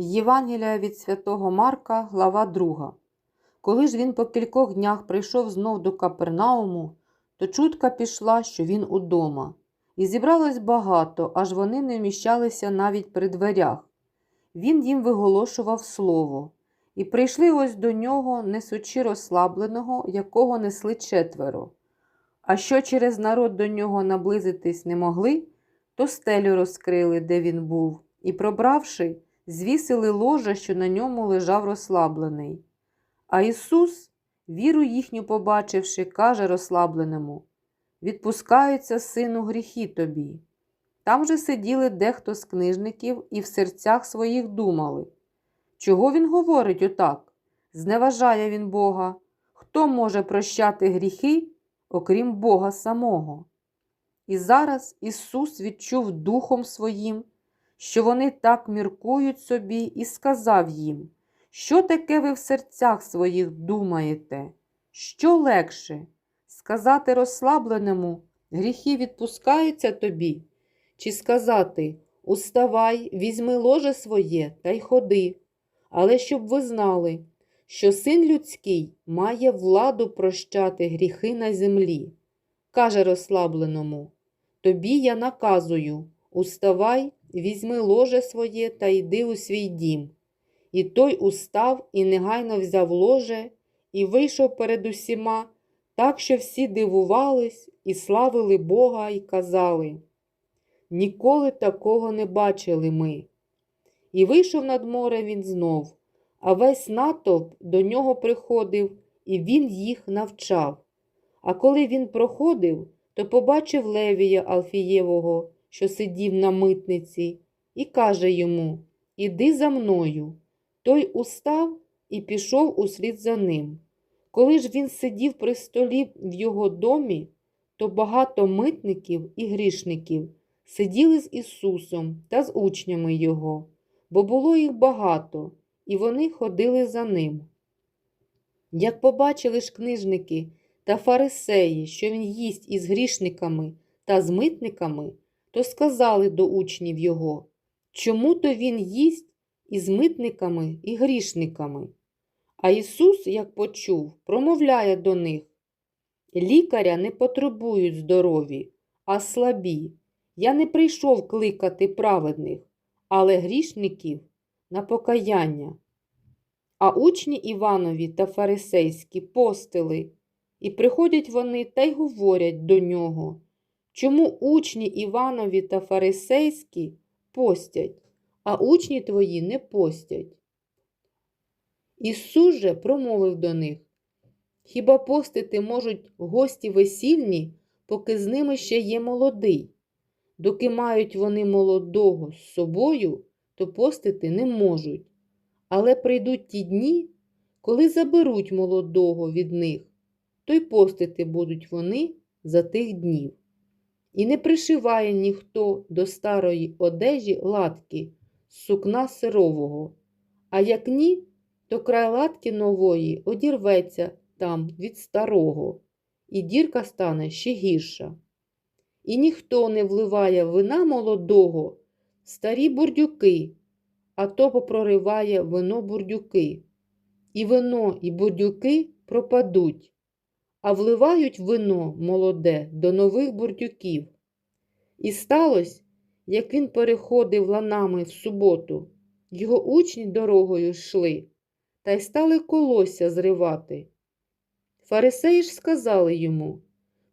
Євангелія від святого Марка, глава 2. Коли ж він по кількох днях прийшов знов до Капернауму, то чутка пішла, що він удома. І зібралось багато, аж вони не вміщалися навіть при дверях. Він їм виголошував слово. І прийшли ось до нього, несучи розслабленого, якого несли четверо. А що через народ до нього наблизитись не могли, то стелю розкрили, де він був, і, пробравши, звісили ложа, що на ньому лежав розслаблений. А Ісус, віру їхню побачивши, каже розслабленому: Відпускаються, сину, гріхи тобі. Там же сиділи дехто з книжників і в серцях своїх думали. Чого він говорить отак? Зневажає він Бога. Хто може прощати гріхи, окрім Бога самого? І зараз Ісус відчув духом своїм, що вони так міркують собі, і сказав їм, що таке ви в серцях своїх думаєте? Що легше сказати розслабленому, гріхи відпускаються тобі, чи сказати Уставай, візьми ложе своє та й ходи. Але щоб ви знали, що син людський має владу прощати гріхи на землі, каже розслабленому, тобі я наказую уставай, візьми ложе своє та йди у свій дім. І той устав і негайно взяв ложе і вийшов перед усіма, так що всі дивувались і славили Бога і казали Ніколи такого не бачили ми. І вийшов над море він знов, а весь натовп до нього приходив, і він їх навчав. А коли він проходив, то побачив Левія Алфієвого, що сидів на митниці, і каже йому Іди за мною. Той устав і пішов услід за ним. Коли ж він сидів при столі в його домі, то багато митників і грішників сиділи з Ісусом та з учнями Його, бо було їх багато, і вони ходили за ним. Як побачили ж книжники та фарисеї, що він їсть із грішниками та з митниками, то сказали до учнів Його, чому то він їсть із митниками і грішниками? А Ісус, як почув, промовляє до них Лікаря не потребують здорові, а слабі. Я не прийшов кликати праведних, але грішників на покаяння. А учні Іванові та фарисейські постили, і приходять вони та й говорять до нього, чому учні Іванові та фарисейські постять, а учні твої не постять. Ісус же промовив до них Хіба постити можуть гості весільні, поки з ними ще є молодий? Доки мають вони молодого з собою, то постити не можуть. Але прийдуть ті дні, коли заберуть молодого від них, то й постити будуть вони за тих днів. І не пришиває ніхто до старої одежі латки з сукна сирового, а як ні, то край латки нової одірветься там від старого, і дірка стане ще гірша. І ніхто не вливає вина молодого в старі бурдюки, а то попрориває вино бурдюки. І вино, і бурдюки пропадуть, а вливають вино молоде до нових бурдюків. І сталося, як він переходив ланами в суботу, його учні дорогою йшли, та й стали колосся зривати. Фарисеї ж сказали йому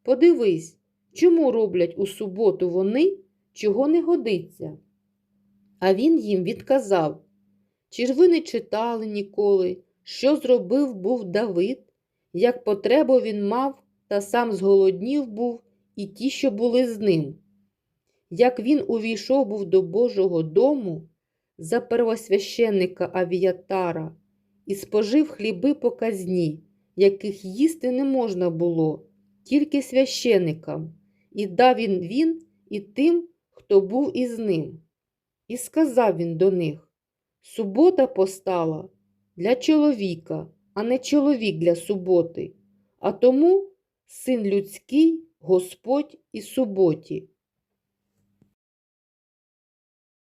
Подивись, чому роблять у суботу вони, чого не годиться. А він їм відказав Чи ж ви не читали ніколи, що зробив був Давид, як потребу він мав, та сам зголоднів був, і ті, що були з ним? Як він увійшов був до Божого дому за первосвященника Авіатара і спожив хліби по казні, яких їсти не можна було, тільки священикам, і дав він він і тим, хто був із ним. І сказав він до них Субота постала для чоловіка, а не чоловік для суботи, а тому син людський Господь і суботі.